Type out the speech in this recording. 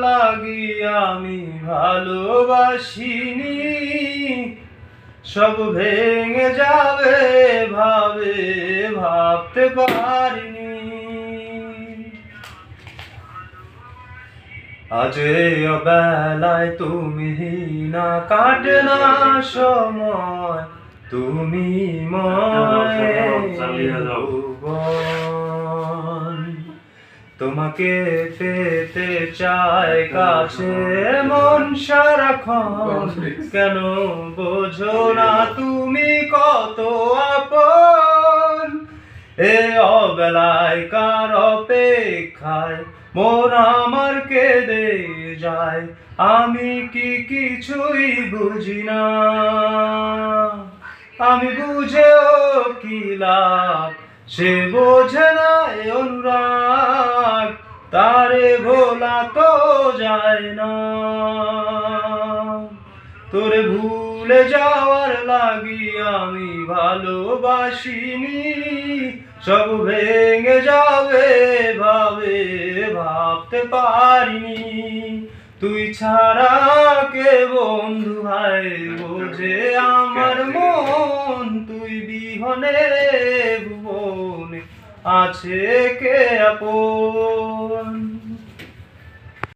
লাগি আমি ভালোবাসিনি সব ভেঙে যাবে ভাবে ভাবতে পারিনি আজ বেলায় তুমি না কাটে না সময় তুমি চালিয়ে যাও। ভুবন। তোমাকে পেতে চায় কাছে মন সারাক্ষণ। কেন বোঝো না তুমি কত আপন? এ অবেলায় কার অপেক্ষায় মন আমার কেঁদে যায়। আমি কি কিছুই বুঝি না। আমি বুঝেও কি লাভ? সে বোঝে না অনুরাগ। তারে ভোলা তো যায় না। তোরে ভুলে যাওয়ার লাগি আমি ভালোবাসিনি। সব ভেঙে যাবে ভাবে ভাবতে পারিনি। তুই ছাড়া কে বন্ধু ভাই বোঝে আমার মন। তুই বিহনে ভুবনে আছে কে আপন?